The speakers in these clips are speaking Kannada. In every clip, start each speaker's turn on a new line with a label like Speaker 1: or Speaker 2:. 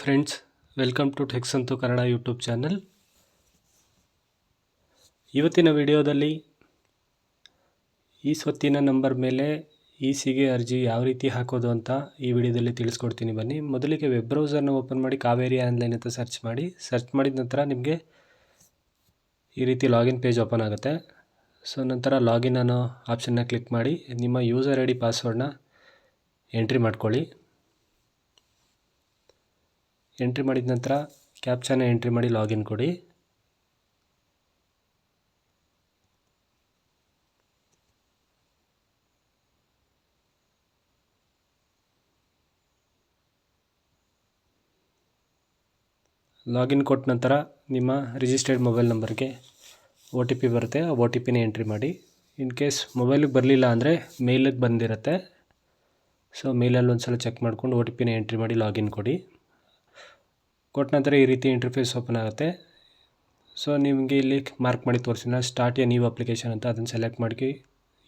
Speaker 1: ಫ್ರೆಂಡ್ಸ್ ವೆಲ್ಕಮ್ ಟು ಟೆಕ್ಸ್ ಅಂತು ಕನ್ನಡ ಯೂಟ್ಯೂಬ್ ಚಾನಲ್ ಇವತ್ತಿನ ವಿಡಿಯೋದಲ್ಲಿ ಈ ಸ್ವತ್ತಿನ ನಂಬರ್ ಮೇಲೆ ಇ ಸಿಗೆ ಅರ್ಜಿ ಯಾವ ರೀತಿ ಹಾಕೋದು ಅಂತ ಈ ವಿಡಿಯೋದಲ್ಲಿ ತಿಳಿಸ್ಕೊಡ್ತೀನಿ ಬನ್ನಿ. ಮೊದಲಿಗೆ ವೆಬ್ ಬ್ರೌಸರ್ನ ಓಪನ್ ಮಾಡಿ ಕಾವೇರಿ ಆನ್ಲೈನ್ ಅಂತ ಸರ್ಚ್ ಮಾಡಿ. ಸರ್ಚ್ ಮಾಡಿದ ನಂತರ ನಿಮಗೆ ಈ ರೀತಿ ಲಾಗಿನ್ ಪೇಜ್ ಓಪನ್ ಆಗುತ್ತೆ. ಸೊ ನಂತರ ಲಾಗಿನ್ ಅನ್ನೋ ಆಪ್ಷನ್ನ ಕ್ಲಿಕ್ ಮಾಡಿ ನಿಮ್ಮ ಯೂಸರ್ ಐ ಡಿ ಪಾಸ್ವರ್ಡ್ನ ಎಂಟ್ರಿ ಮಾಡ್ಕೊಳ್ಳಿ. ಎಂಟ್ರಿ ಮಾಡಿದ ನಂತರ ಕ್ಯಾಪ್ಚಾನ ಎಂಟ್ರಿ ಮಾಡಿ ಲಾಗಿನ್ ಕೊಡಿ. ಲಾಗಿನ್ ಕೊಟ್ಟ ನಂತರ ನಿಮ್ಮ ರಿಜಿಸ್ಟರ್ಡ್ ಮೊಬೈಲ್ ನಂಬರ್ಗೆ ಒ ಟಿ ಪಿ ಬರುತ್ತೆ. ಆ ಒ ಟಿ ಪಿನ ಎಂಟ್ರಿ ಮಾಡಿ. ಇನ್ ಕೇಸ್ ಮೊಬೈಲಿಗೆ ಬರಲಿಲ್ಲ ಅಂದರೆ ಮೇಲಿಗೆ ಬಂದಿರುತ್ತೆ. ಸೊ ಮೇಲಲ್ಲಿ ಒಂದು ಸಲ ಚೆಕ್ ಮಾಡ್ಕೊಂಡು ಒ ಟಿ ಪಿನ ಎಂಟ್ರಿ ಮಾಡಿ ಲಾಗಿನ್ ಕೊಡಿ. ಕೊಟ್ಟ ನಂತರ ಈ ರೀತಿ ಇಂಟರ್ಫೇಸ್ ಓಪನ್ ಆಗುತ್ತೆ. ಸೊ ನಿಮಗೆ ಇಲ್ಲಿ ಮಾರ್ಕ್ ಮಾಡಿ ತೋರಿಸಿನ ಸ್ಟಾರ್ಟ್ ಎ ನ್ಯೂ ಅಪ್ಲಿಕೇಶನ್ ಅಂತ ಅದನ್ನು ಸೆಲೆಕ್ಟ್ ಮಾಡಿ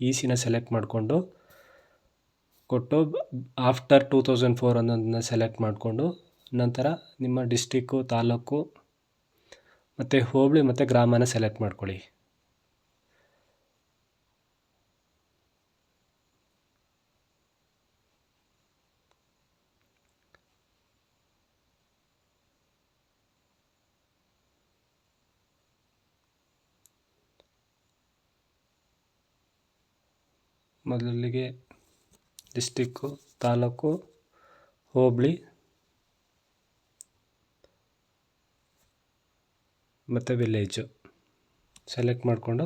Speaker 1: ಈ ಸಿನ ಸೆಲೆಕ್ಟ್ ಮಾಡಿಕೊಂಡು, ಕೊಟ್ಟು ಆಫ್ಟರ್ ಟೂ ತೌಸಂಡ್ ಫೋರ್ ಅನ್ನೋದನ್ನ ಸೆಲೆಕ್ಟ್ ಮಾಡಿಕೊಂಡು, ನಂತರ ನಿಮ್ಮ ಡಿಸ್ಟಿಕ್ಕು ತಾಲೂಕು, ಮತ್ತು ಹೋಬಳಿ ಮತ್ತು ಗ್ರಾಮನ ಸೆಲೆಕ್ಟ್ ಮಾಡ್ಕೊಳ್ಳಿ. ಮೊದಲಿಗೆ ಡಿಸ್ಟಿಕ್ಕು, ತಾಲೂಕು, ಹೋಬಳಿ, ಮತ್ತು ವಿಲೇಜು ಸೆಲೆಕ್ಟ್ ಮಾಡಿಕೊಂಡು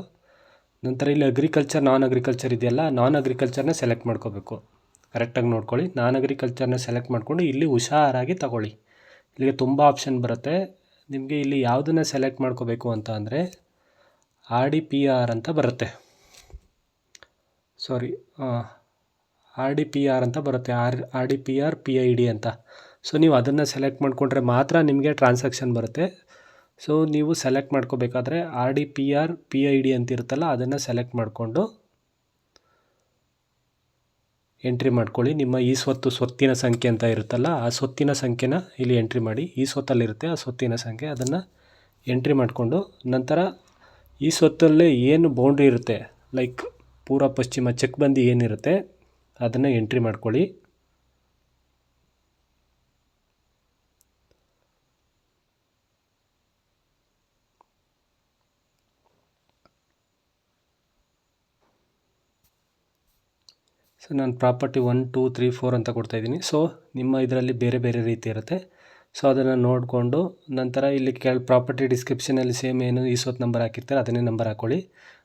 Speaker 1: ನಂತರ ಇಲ್ಲಿ ಅಗ್ರಿಕಲ್ಚರ್ ನಾನ್ ಅಗ್ರಿಕಲ್ಚರ್ ಇದೆಯಲ್ಲ ನಾನ್ ಅಗ್ರಿಕಲ್ಚರ್ನ ಸೆಲೆಕ್ಟ್ ಮಾಡ್ಕೋಬೇಕು. ಕರೆಕ್ಟಾಗಿ ನೋಡ್ಕೊಳ್ಳಿ. ನಾನ್ ಅಗ್ರಿಕಲ್ಚರ್ನ ಸೆಲೆಕ್ಟ್ ಮಾಡಿಕೊಂಡು ಇಲ್ಲಿ ಹುಷಾರಾಗಿ ತಗೊಳ್ಳಿ. ಇಲ್ಲಿಗೆ ತುಂಬ ಆಪ್ಷನ್ ಬರುತ್ತೆ. ನಿಮಗೆ ಇಲ್ಲಿ ಯಾವುದನ್ನು ಸೆಲೆಕ್ಟ್ ಮಾಡ್ಕೋಬೇಕು ಅಂತ ಅಂದರೆ ಆರ್ ಡಿ ಪಿ ಆರ್ ಅಂತ ಬರುತ್ತೆ. Sorry R D P R ಅಂತ ಬರುತ್ತೆ. R R D P R P I D ಅಂತ. ಸೊ ನೀವು ಅದನ್ನು ಸೆಲೆಕ್ಟ್ ಮಾಡಿಕೊಂಡ್ರೆ ಮಾತ್ರ ನಿಮಗೆ ಟ್ರಾನ್ಸಾಕ್ಷನ್ ಬರುತ್ತೆ. ಸೊ ನೀವು select ಮಾಡ್ಕೋಬೇಕಾದ್ರೆ R D P R P I D ಅಂತ ಇರುತ್ತಲ್ಲ, ಅದನ್ನು ಸೆಲೆಕ್ಟ್ ಮಾಡಿಕೊಂಡು ಎಂಟ್ರಿ ಮಾಡ್ಕೊಳ್ಳಿ. ನಿಮ್ಮ ಈ ಸ್ವತ್ತು ಸ್ವತ್ತಿನ ಸಂಖ್ಯೆ ಅಂತ ಇರುತ್ತಲ್ಲ, ಆ ಸ್ವತ್ತಿನ ಸಂಖ್ಯೆನ ಇಲ್ಲಿ ಎಂಟ್ರಿ ಮಾಡಿ. ಈ ಸ್ವತ್ತಲ್ಲಿರುತ್ತೆ ಆ ಸ್ವತ್ತಿನ ಸಂಖ್ಯೆ, ಅದನ್ನು ಎಂಟ್ರಿ ಮಾಡಿಕೊಂಡು ನಂತರ ಈ ಸ್ವತ್ತಲ್ಲೇ ಏನು ಬೌಂಡ್ರಿ ಇರುತ್ತೆ ಲೈಕ್ ಪೂರ್ವ ಪಶ್ಚಿಮ ಚೆಕ್ ಬಂದಿ ಏನಿರುತ್ತೆ, ಅದನ್ನು ಎಂಟ್ರಿ ಮಾಡ್ಕೊಳ್ಳಿ. ಸೊ ನಾನು property one, two, three, four ಅಂತ ಕೊಡ್ತಾಯಿದ್ದೀನಿ ಸೊ ನಿಮ್ಮ ಇದರಲ್ಲಿ ಬೇರೆ ಬೇರೆ ರೀತಿ ಇರುತ್ತೆ. ಸೊ ಅದನ್ನು ನೋಡಿಕೊಂಡು ನಂತರ ಇಲ್ಲಿ ಕೆಳ ಪ್ರಾಪರ್ಟಿ ಡಿಸ್ಕ್ರಿಪ್ಷನಲ್ಲಿ ಸೇಮ್ ಏನು, ಈ ಸ್ವತ್ತು ನಂಬರ್ ಹಾಕಿರ್ತಾರೆ, ಅದನ್ನೇ ನಂಬರ್ ಹಾಕ್ಕೊಳ್ಳಿ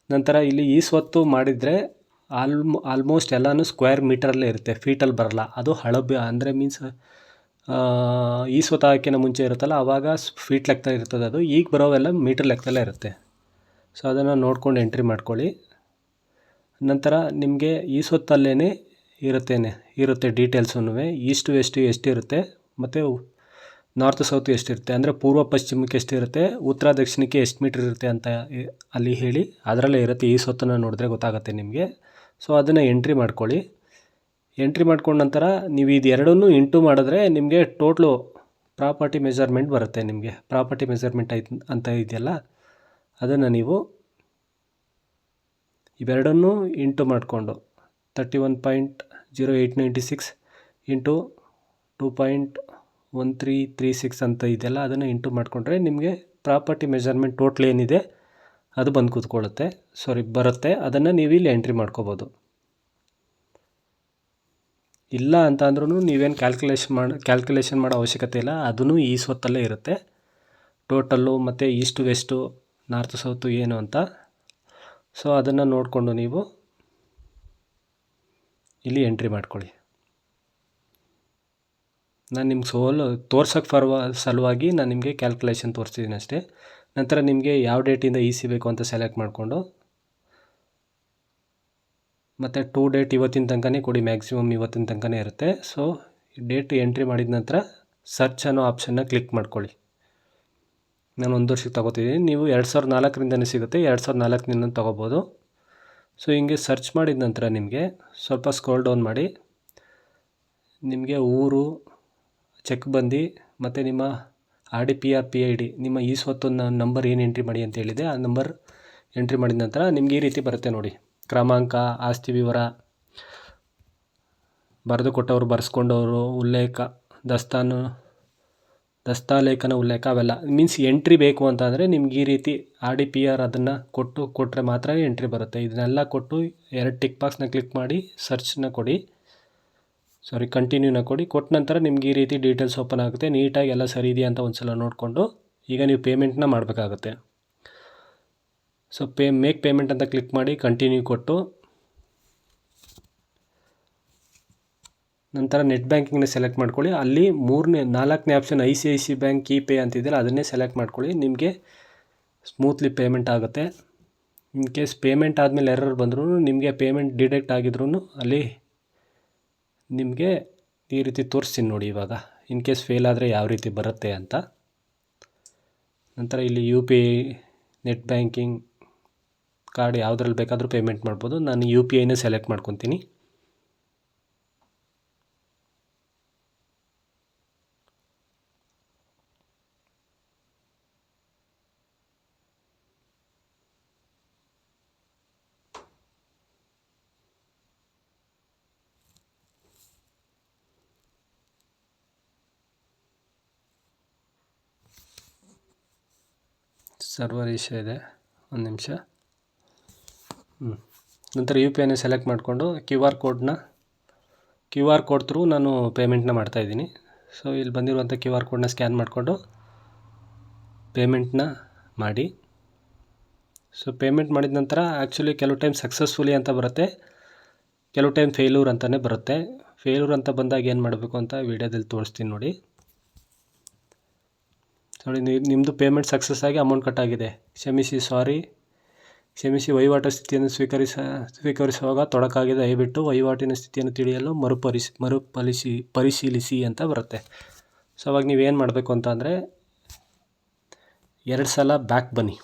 Speaker 1: ನಂತರ ಇಲ್ಲಿ ಈ ಸ್ವತ್ತು ಮಾಡಿದರೆ ಆಲ್ಮೋ ಆಲ್ಮೋಸ್ಟ್ ಎಲ್ಲನೂ ಸ್ಕ್ವೇರ್ ಮೀಟರಲ್ಲೇ ಇರುತ್ತೆ ಫೀಟಲ್ಲಿ ಬರಲ್ಲ. ಅದು ಹಳಬ್ಯ ಅಂದರೆ ಮೀನ್ಸ್ ಈ ಸ್ವತ್ತು ಹಾಕಿನ ಮುಂಚೆ ಇರುತ್ತಲ್ಲ ಆವಾಗ ಫೀಟ್ ಲೆಕ್ಕದಲ್ಲಿ ಇರ್ತದೆ ಅದು. ಈಗ ಬರೋವೆಲ್ಲ ಮೀಟರ್ ಲೆಕ್ಕದಲ್ಲೇ ಇರುತ್ತೆ. ಸೊ ಅದನ್ನು ನೋಡ್ಕೊಂಡು ಎಂಟ್ರಿ ಮಾಡ್ಕೊಳ್ಳಿ. ನಂತರ ನಿಮಗೆ ಈ ಸ್ವತ್ತಲ್ಲೇ ಇರುತ್ತೇನೆ, ಇರುತ್ತೆ ಡೀಟೇಲ್ಸೂ ಈಸ್ಟ್ ವೆಸ್ಟ್ ಎಷ್ಟಿರುತ್ತೆ, ಮತ್ತು ನಾರ್ತ್ ಸೌತ್ ಎಷ್ಟಿರುತ್ತೆ ಅಂದರೆ ಪೂರ್ವ ಪಶ್ಚಿಮಕ್ಕೆ ಎಷ್ಟಿರುತ್ತೆ, ಉತ್ತರ ದಕ್ಷಿಣಕ್ಕೆ ಎಷ್ಟು ಮೀಟ್ರ್ ಇರುತ್ತೆ ಅಂತ ಅಲ್ಲಿ ಹೇಳಿ, ಅದರಲ್ಲೇ ಇರುತ್ತೆ ಈ ಸೊತ್ತನ್ನು ನೋಡಿದ್ರೆ ಗೊತ್ತಾಗುತ್ತೆ ನಿಮಗೆ. ಸೊ ಅದನ್ನು ಎಂಟ್ರಿ ಮಾಡ್ಕೊಳ್ಳಿ. ಎಂಟ್ರಿ ಮಾಡ್ಕೊಂಡ ನಂತರ ನೀವು ಇದು ಎರಡನ್ನೂ ಇಂಟು ಮಾಡಿದ್ರೆ ನಿಮಗೆ ಟೋಟ್ಲು ಪ್ರಾಪರ್ಟಿ ಮೆಜರ್ಮೆಂಟ್ ಬರುತ್ತೆ ನಿಮಗೆ. ಪ್ರಾಪರ್ಟಿ ಮೆಜರ್ಮೆಂಟ್ ಐತೆ ಅಂತ ಇದೆಯಲ್ಲ, ಅದನ್ನು ನೀವು ಇವೆರಡನ್ನೂ ಇಂಟು ಮಾಡಿಕೊಂಡು thirty one point zero eight ninety six into two point one three three six ಅಂತ ಇದೆಯಲ್ಲ ಅದನ್ನು ಇಂಟು ಮಾಡಿಕೊಂಡ್ರೆ ನಿಮಗೆ ಪ್ರಾಪರ್ಟಿ ಮೆಜರ್ಮೆಂಟ್ ಟೋಟ್ಲ್ ಏನಿದೆ ಅದು ಬಂದು ಕೂತ್ಕೊಳ್ಳುತ್ತೆ. ಸಾರಿ ಬರುತ್ತೆ. ಅದನ್ನು ನೀವು ಇಲ್ಲಿ ಎಂಟ್ರಿ ಮಾಡ್ಕೋಬೋದು. ಇಲ್ಲ ಅಂತ ಅಂದ್ರೂ ನೀವೇನು ಕ್ಯಾಲ್ಕುಲೇಷನ್ ಮಾಡಿ ಕ್ಯಾಲ್ಕುಲೇಷನ್ ಮಾಡೋ ಅವಶ್ಯಕತೆ ಇಲ್ಲ. ಅದೂ ಈ ಸ್ವತ್ತಲ್ಲೇ ಇರುತ್ತೆ. ಟೋಟಲ್ಲು ಮತ್ತು ಈಸ್ಟು ವೆಸ್ಟು, ನಾರ್ತ್ ಸೌತು ಏನು ಅಂತ. ಸೊ ಅದನ್ನು ನೋಡಿಕೊಂಡು ನೀವು ಇಲ್ಲಿ ಎಂಟ್ರಿ ಮಾಡ್ಕೊಳ್ಳಿ. ನಾನು ನಿಮ್ಗೆ ಸೋಲು ತೋರ್ಸೋಕ್ಕೆ ಫರ್ವ, ಸಲುವಾಗಿ ನಾನು ನಿಮಗೆ ಕ್ಯಾಲ್ಕುಲೇಷನ್ ತೋರಿಸ್ತಿದ್ದೀನಿ ಅಷ್ಟೇ. ನಂತರ ನಿಮಗೆ ಯಾವ ಡೇಟಿಂದ ಇ ಸಿ ಬೇಕು ಅಂತ ಸೆಲೆಕ್ಟ್ ಮಾಡಿಕೊಂಡು, ಮತ್ತು ಟೂ ಡೇಟ್ ಇವತ್ತಿನ ತನಕನೇ ಕೊಡಿ ಮ್ಯಾಕ್ಸಿಮಮ್ ಇವತ್ತಿನ ತನಕನೇ ಇರುತ್ತೆ. ಸೊ ಡೇಟ್ ಎಂಟ್ರಿ ಮಾಡಿದ ನಂತರ ಸರ್ಚ್ ಅನ್ನೋ ಆಪ್ಷನ್ನ ಕ್ಲಿಕ್ ಮಾಡ್ಕೊಳ್ಳಿ. ನಾನು ಒಂದು ವರ್ಷಕ್ಕೆ ತೊಗೋತಿದ್ದೀನಿ ನೀವು ಎರಡು ಸಾವಿರದ ನಾಲ್ಕರಿಂದನೇ ಸಿಗುತ್ತೆ, ಎರಡು ಸಾವಿರದ ನಾಲ್ಕರಿಂದ ತೊಗೋಬೋದು. ಸೊ ಹಿಂಗೆ ಸರ್ಚ್ ಮಾಡಿದ ನಂತರ ನಿಮಗೆ ಸ್ವಲ್ಪ ಸ್ಕ್ರೋಲ್ ಡೌನ್ ಮಾಡಿ, ನಿಮಗೆ ಊರು ಚೆಕ್ ಬಂದು ಮತ್ತು ನಿಮ್ಮ R D P R P I D, ನಿಮ್ಮ ಈ ಸ್ವತ್ತು ನಂಬರ್ ಏನು ಎಂಟ್ರಿ ಮಾಡಿ ಅಂತ ಹೇಳಿದೆ, ಆ ನಂಬರ್ ಎಂಟ್ರಿ ಮಾಡಿದ ನಂತರ ನಿಮ್ಗೆ ಈ ರೀತಿ ಬರುತ್ತೆ ನೋಡಿ. ಕ್ರಮಾಂಕ, ಆಸ್ತಿ ವಿವರ, ಬರೆದು ಕೊಟ್ಟವರು, ಬರೆಸ್ಕೊಂಡವರು, ಉಲ್ಲೇಖ, ದಸ್ತಾನು, ದಸ್ತಾಲೇಖನ ಉಲ್ಲೇಖ ಅವೆಲ್ಲ. ಮೀನ್ಸ್ ಎಂಟ್ರಿ ಬೇಕು ಅಂತಂದರೆ ನಿಮ್ಗೆ ಈ ರೀತಿ ಆರ್ ಡಿ ಪಿ ಆರ್ ಅದನ್ನು ಕೊಟ್ಟು ಕೊಟ್ಟರೆ ಮಾತ್ರ ಎಂಟ್ರಿ ಬರುತ್ತೆ. ಇದನ್ನೆಲ್ಲ ಕೊಟ್ಟು ಎರಡು ಟಿಕ್ ಬಾಕ್ಸ್ನ ಕ್ಲಿಕ್ ಮಾಡಿ ಸರ್ಚ್ನ ಕೊಡಿ. ಸಾರಿ ಕಂಟಿನ್ಯೂನ ಕೊಡಿ. ಕೊಟ್ಟ ನಂತರ ನಿಮ್ಗೆ ಈ ರೀತಿ ಡೀಟೇಲ್ಸ್ ಓಪನ್ ಆಗುತ್ತೆ. ನೀಟಾಗಿ ಎಲ್ಲ ಸರಿ ಇದೆಯಾ ಅಂತ ಒಂದು ಸಲ ನೋಡಿಕೊಂಡು ಈಗ ನೀವು ಪೇಮೆಂಟ್ನ ಮಾಡಬೇಕಾಗುತ್ತೆ. ಸೊ ಪೇ ಮೇಕ್ ಪೇಮೆಂಟ್ ಅಂತ ಕ್ಲಿಕ್ ಮಾಡಿ ಕಂಟಿನ್ಯೂ ಕೊಟ್ಟು ನಂತರ ನೆಟ್ ಬ್ಯಾಂಕಿಂಗ್ನ ಸೆಲೆಕ್ಟ್ ಮಾಡ್ಕೊಳ್ಳಿ. ಅಲ್ಲಿ ಮೂರನೇ, ನಾಲ್ಕನೇ option I C I C bank key pay ಅಂತಿದೆಯಲ್ಲ ಅದನ್ನೇ ಸೆಲೆಕ್ಟ್ ಮಾಡ್ಕೊಳ್ಳಿ. ನಿಮಗೆ ಸ್ಮೂತ್ಲಿ ಪೇಮೆಂಟ್ ಆಗುತ್ತೆ. ಇನ್ ಕೇಸ್ ಪೇಮೆಂಟ್ ಆದಮೇಲೆ ಎರರ್ ಬಂದರೂ ನಿಮಗೆ ಪೇಮೆಂಟ್ ಡಿಡೆಕ್ಟ್ ಆಗಿದ್ರೂ ಅಲ್ಲಿ ನಿಮಗೆ ಈ ರೀತಿ ತೋರಿಸ್ತೀನಿ ನೋಡಿ ಇವಾಗ. ಇನ್ ಕೇಸ್ ಫೇಲ್ ಆದರೆ ಯಾವ ರೀತಿ ಬರುತ್ತೆ ಅಂತ. ನಂತರ ಇಲ್ಲಿ U P I net banking card ಯಾವುದ್ರಲ್ಲಿ ಬೇಕಾದರೂ ಪೇಮೆಂಟ್ ಮಾಡ್ಬೋದು. ನಾನು ಯು ಪಿ ಐನೇ ಸೆಲೆಕ್ಟ್ ಮಾಡ್ಕೊತೀನಿ. ಸರ್ವರ್ ಇಶ್ಯೂ ಇದೆ. ಒಂದು ನಿಮಿಷ. ಹ್ಞೂ ನಂತರ ಯು ಪಿ ಐನ ಸೆಲೆಕ್ಟ್ ಮಾಡಿಕೊಂಡು ಕ್ಯೂ ಆರ್ ಕೋಡ್ನ, ಕ್ಯೂ ಆರ್ ಕೋಡ್ ತ್ರೂ ನಾನು ಪೇಮೆಂಟ್ನ ಮಾಡ್ತಾಯಿದ್ದೀನಿ ಸೊ ಇಲ್ಲಿ ಬಂದಿರುವಂಥ ಕ್ಯೂ ಆರ್ ಕೋಡ್ನ ಸ್ಕ್ಯಾನ್ ಮಾಡಿಕೊಂಡು ಪೇಮೆಂಟ್ನ ಮಾಡಿ. ಸೊ ಪೇಮೆಂಟ್ ಮಾಡಿದ ನಂತರ ಆ್ಯಕ್ಚುಲಿ ಕೆಲವು ಟೈಮ್ ಸಕ್ಸಸ್ಫುಲಿ ಅಂತ ಬರುತ್ತೆ. ಕೆಲವು ಟೈಮ್ ಫೇಲ್ಯೂರ್ ಅಂತಲೇ ಬರುತ್ತೆ. ಫೇಲ್ಯೂರ್ ಅಂತ ಬಂದಾಗ ಏನು ಮಾಡಬೇಕು ಅಂತ ವೀಡಿಯೋದಲ್ಲಿ ತೋರಿಸ್ತೀನಿ ನೋಡಿ. ನೋಡಿ ನಿಮ್ಮದು ಪೇಮೆಂಟ್ ಸಕ್ಸಸ್ ಆಗಿ ಅಮೌಂಟ್ ಕಟ್ ಆಗಿದೆ. ಕ್ಷಮಿಸಿ ಸಾರಿ ಕ್ಷಮಿಸಿ ವಹಿವಾಟು ಸ್ಥಿತಿಯನ್ನು ಸ್ವೀಕರಿಸ, ಸ್ವೀಕರಿಸುವಾಗ ತೊಡಕಾಗಿದೆ. ದಯವಿಟ್ಟು ವಹಿವಾಟಿನ ಸ್ಥಿತಿಯನ್ನು ತಿಳಿಯಲು ಮರುಪರಿಸಿ ಮರುಪರಿಸಿ ಪರಿಶೀಲಿಸಿ ಅಂತ ಬರುತ್ತೆ. ಸೊ ಅವಾಗ ನೀವೇನು ಮಾಡಬೇಕು ಅಂತ ಅಂದರೆ, ಎರಡು ಸಲ ಬ್ಯಾಕ್ ಬನ್ನಿ.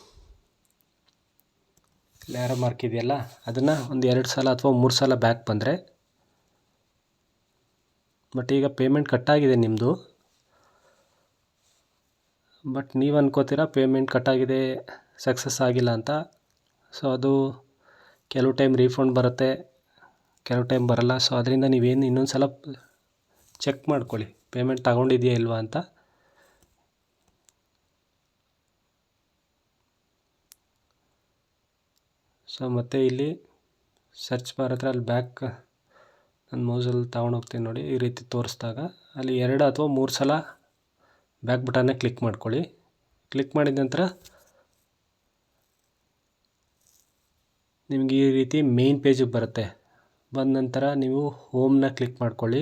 Speaker 1: ಲ್ಯಾರ ಮಾರ್ಕ್ ಇದೆಯಲ್ಲ? ಅದನ್ನು ಒಂದು ಎರಡು ಸಲ ಅಥವಾ ಮೂರು ಸಲ ಬ್ಯಾಕ್ ಬಂದರೆ ಬಟ್ ಈಗ ಪೇಮೆಂಟ್ ಕಟ್ಟಾಗಿದೆ ನಿಮ್ಮದು ಬಟ್ ನೀವು ಅನ್ಕೋತೀರ ಪೇಮೆಂಟ್ ಕಟ್ಟಾಗಿದೆ ಸಕ್ಸಸ್ ಆಗಿಲ್ಲ ಅಂತ? ಸೊ ಅದು ಕೆಲವು ಟೈಮ್ ರೀಫಂಡ್ ಬರುತ್ತೆ, ಕೆಲವು ಟೈಮ್ ಬರಲ್ಲ. ಸೊ ಅದರಿಂದ ನೀವೇನು ಇನ್ನೊಂದು ಸಲ ಚೆಕ್ ಮಾಡ್ಕೊಳ್ಳಿ. ಪೇಮೆಂಟ್ ತಗೊಂಡಿದೆಯಾ ಇಲ್ವಾ ಅಂತ? ಸೊ ಮತ್ತು ಇಲ್ಲಿ ಸರ್ಚ್ ಹತ್ರ ಅಲ್ಲಿ ಬ್ಯಾಕ್ ನನ್ನ ಮೌಸಲ್ಲಿ ತೊಗೊಂಡೋಗ್ತೀನಿ ನೋಡಿ, ಈ ರೀತಿ ತೋರಿಸ್ದಾಗ. ಅಲ್ಲಿ ಎರಡು ಅಥವಾ ಮೂರು ಸಲ ಬ್ಯಾಕ್ ಬಟನ್ನ ಕ್ಲಿಕ್ ಮಾಡ್ಕೊಳ್ಳಿ. ಕ್ಲಿಕ್ ಮಾಡಿದ ನಂತರ ನಿಮಗೆ ಈ ರೀತಿ ಮೇನ್ ಪೇಜಿಗೆ ಬರುತ್ತೆ. ಬಂದ ನಂತರ ನೀವು ಹೋಮ್ನ ಕ್ಲಿಕ್ ಮಾಡ್ಕೊಳ್ಳಿ.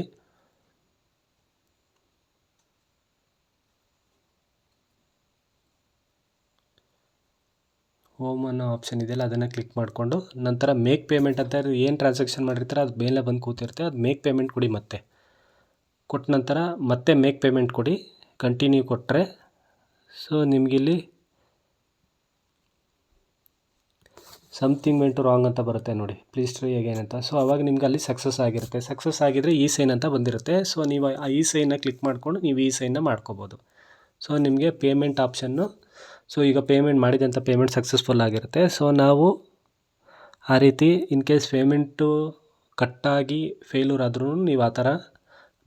Speaker 1: ಹೋಮ್ ಅನ್ನೋ ಆಪ್ಷನ್ ಇದೆಯಲ್ಲ, ಅದನ್ನು ಕ್ಲಿಕ್ ಮಾಡಿಕೊಂಡು ನಂತರ ಮೇಕ್ ಪೇಮೆಂಟ್ ಅಂತ ಏನು ಟ್ರಾನ್ಸಾಕ್ಷನ್ ಮಾಡಿರ್ತಾರೆ, ಅದು ಮೇಲೆ ಬಂದು ಕೂತಿರುತ್ತೆ. ಅದು ಮೇಕ್ ಪೇಮೆಂಟ್ ಕೊಡಿ ಮತ್ತೆ. ಕೊಟ್ಟ ನಂತರ ಮತ್ತೆ ಮೇಕ್ ಪೇಮೆಂಟ್ ಕೊಡಿ. ಕಂಟಿನ್ಯೂ ಕೊಟ್ಟರೆ ಸೊ ನಿಮಗಿಲ್ಲಿ ಸಮಥಿಂಗ್ ವೆಂಟು ರಾಂಗ್ ಅಂತ ಬರುತ್ತೆ ನೋಡಿ. ಪ್ಲೀಸ್ ಟ್ರೈ ಅಗೇನ್ ಅಂತ. ಸೊ ಅವಾಗ ನಿಮ್ಗೆ ಅಲ್ಲಿ ಸಕ್ಸಸ್ ಆಗಿರುತ್ತೆ. ಸಕ್ಸಸ್ ಆಗಿದ್ರೆ ಈ ಸೈನ್ ಅಂತ ಬಂದಿರುತ್ತೆ. ಸೊ ನೀವು ಆ ಈ ಸೈನ್ನ ಕ್ಲಿಕ್ ಮಾಡಿಕೊಂಡು ನೀವು ಈ ಸೈನ್ನ ಮಾಡ್ಕೋಬೋದು. ಸೊ ನಿಮಗೆ ಪೇಮೆಂಟ್ ಆಪ್ಷನ್ನು ಸೊ ಈಗ ಪೇಮೆಂಟ್ ಮಾಡಿದಂಥ ಪೇಮೆಂಟ್ ಸಕ್ಸಸ್ಫುಲ್ ಆಗಿರುತ್ತೆ. ಸೊ ನಾವು ಆ ರೀತಿ ಇನ್ ಕೇಸ್ ಪೇಮೆಂಟು ಕಟ್ಟಾಗಿ ಫೇಲ್ಯೂರ್ ಆದ್ರೂ ನೀವು ಆ ಥರ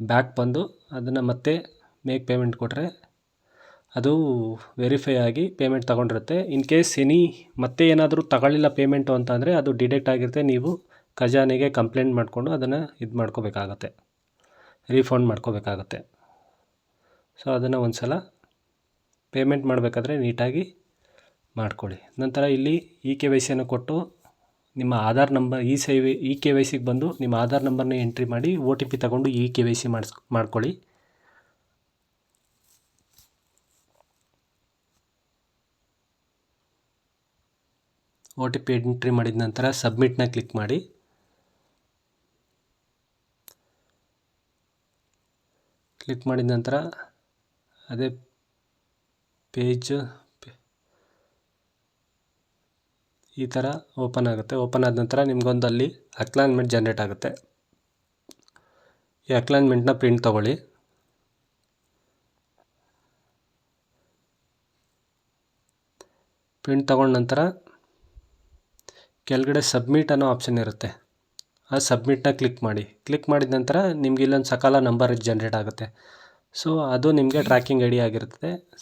Speaker 1: ಬ್ಯಾಕ್ ಬಂದು ಅದನ್ನು ಮತ್ತೆ ಮೇಕ್ ಪೇಮೆಂಟ್ ಕೊಟ್ಟರೆ ಅದು ವೆರಿಫೈ ಆಗಿ ಪೇಮೆಂಟ್ ತಗೊಂಡಿರುತ್ತೆ. ಇನ್ ಕೇಸ್ ಎನಿ ಮತ್ತೆ ಏನಾದರೂ ತಗೊಳ್ಳಿಲ್ಲ ಪೇಮೆಂಟು ಅಂತ ಅಂದರೆ ಅದು ಡಿಡೆಕ್ಟ್ ಆಗಿರುತ್ತೆ. ನೀವು ಖಜಾನೆಗೆ ಕಂಪ್ಲೇಂಟ್ ಮಾಡಿಕೊಂಡು ಅದನ್ನು ಇದು ಮಾಡ್ಕೋಬೇಕಾಗತ್ತೆ. ರೀಫಂಡ್ ಮಾಡ್ಕೋಬೇಕಾಗತ್ತೆ. ಸೊ ಅದನ್ನು ಒಂದು ಸಲ ಪೇಮೆಂಟ್ ಮಾಡಬೇಕಾದ್ರೆ ನೀಟಾಗಿ ಮಾಡ್ಕೊಳ್ಳಿ. ನಂತರ ಇಲ್ಲಿ ಇ ಕೆ ವೈ ಸಿಯನ್ನು ಕೊಟ್ಟು ನಿಮ್ಮ ಆಧಾರ್ ನಂಬರ್ ಇ ಸೇವೆ ಇ ಕೆ ವೈ ಸಿಗೆ ಬಂದು ನಿಮ್ಮ ಆಧಾರ್ ನಂಬರ್ನ ಎಂಟ್ರಿ ಮಾಡಿ ಒ ಟಿ ಪಿ ತಗೊಂಡು ಇ ಕೆ ವೈ ಸಿ ಮಾಡಿಸ್, ಮಾಡ್ಕೊಳ್ಳಿ. ಒ ಟಿ ಪಿ ಎಂಟ್ರಿ ಮಾಡಿದ ನಂತರ ಸಬ್ಮಿಟ್ನ ಕ್ಲಿಕ್ ಮಾಡಿ. ಕ್ಲಿಕ್ ಮಾಡಿದ ನಂತರ ಅದೇ ಪೇಜ್ ಈ ಥರ ಓಪನ್ ಆಗುತ್ತೆ. ಓಪನ್ ಆದ ನಂತರ ನಿಮಗೊಂದು ಅಲ್ಲಿ ಅಕ್ಲೈನ್ಮೆಂಟ್ ಜನ್ರೇಟ್ ಆಗುತ್ತೆ. ಈ ಅಕ್ಲೈನ್ಮೆಂಟ್ನ ಪ್ರಿಂಟ್ ತೊಗೊಳ್ಳಿ. ಪ್ರಿಂಟ್ ತಗೊಂಡ ನಂತರ ಕೆಳಗಡೆ ಸಬ್ಮಿಟ್ ಅನ್ನೋ ಆಪ್ಷನ್ ಇರುತ್ತೆ. ಆ ಸಬ್ಮಿಟ್ನ ಕ್ಲಿಕ್ ಮಾಡಿ. ಕ್ಲಿಕ್ ಮಾಡಿದ ನಂತರ ನಿಮ್ಗೆ ಇಲ್ಲೊಂದು ಸಕಾಲ ನಂಬರ್ ಜನ್ರೇಟ್ ಆಗುತ್ತೆ. ಸೊ ಅದು ನಿಮಗೆ ಟ್ರ್ಯಾಕಿಂಗ್ ಐ ಡಿ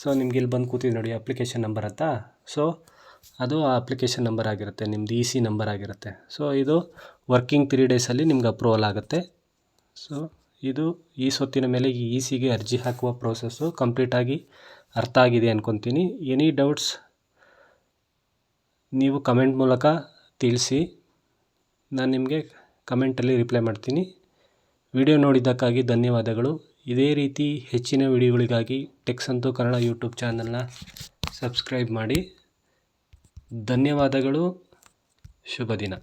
Speaker 1: ಸೊ ನಿಮ್ಗೆ ಇಲ್ಲಿ ಬಂದು ಕೂತಿದ್ದು ನೋಡಿ ಅಪ್ಲಿಕೇಶನ್ ನಂಬರ್ ಅಂತ. ಸೊ ಅದು ಆ ಅಪ್ಲಿಕೇಶನ್ ನಂಬರ್ ಆಗಿರುತ್ತೆ. ನಿಮ್ದು ಇ ಸಿ ನಂಬರ್ ಆಗಿರುತ್ತೆ. ಸೊ ಇದು ವರ್ಕಿಂಗ್ ತ್ರೀ ಡೇಸಲ್ಲಿ ನಿಮ್ಗೆ ಅಪ್ರೂವಲ್ ಆಗುತ್ತೆ. ಸೊ ಇದು ಈ ಸೊತ್ತಿನ ಮೇಲೆ ಈ ಇ ಸಿಗೆ ಅರ್ಜಿ ಹಾಕುವ ಪ್ರೋಸೆಸ್ಸು ಕಂಪ್ಲೀಟಾಗಿ ಅರ್ಥ ಆಗಿದೆ ಅಂದ್ಕೊತೀನಿ ಎನಿ ಡೌಟ್ಸ್ ನೀವು ಕಮೆಂಟ್ ಮೂಲಕ ತಿಳಿಸಿ ನಾನು ನಿಮಗೆ ಕಮೆಂಟಲ್ಲಿ ರಿಪ್ಲೈ ಮಾಡ್ತೀನಿ. ವಿಡಿಯೋ ನೋಡಿದ್ದಕ್ಕಾಗಿ ಧನ್ಯವಾದಗಳು. ಇದೇ ರೀತಿ ಹೆಚ್ಚಿನ ವಿಡಿಯೋಗಳಿಗಾಗಿ ಟೆಕ್ಸ್ ಅಂತೂ ಕನ್ನಡ ಯೂಟ್ಯೂಬ್ ಚಾನಲ್ನ ಸಬ್ಸ್ಕ್ರೈಬ್ ಮಾಡಿ. ಧನ್ಯವಾದಗಳು. ಶುಭ ದಿನ